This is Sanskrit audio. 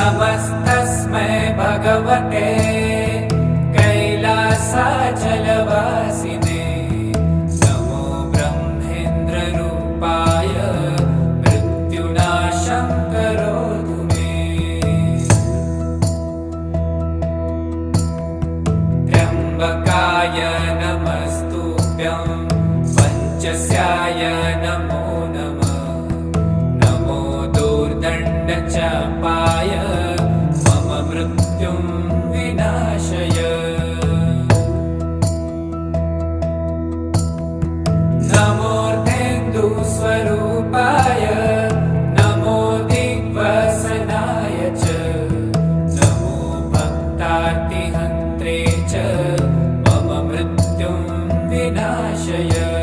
नमस्तस्मै भगवते कैलासाचलवासिने। नमो ब्रह्मेन्द्ररूपाय मृत्युनाशं करोतु मे। त्र्यम्बकाय नमस्तुभ्यं पञ्चस्याय त्युं विनाशय। जमोऽस्वरूपाय नमो दिव्यसनाय च। समो भक्तातिहन्त्रे च मम मृत्युं विनाशय।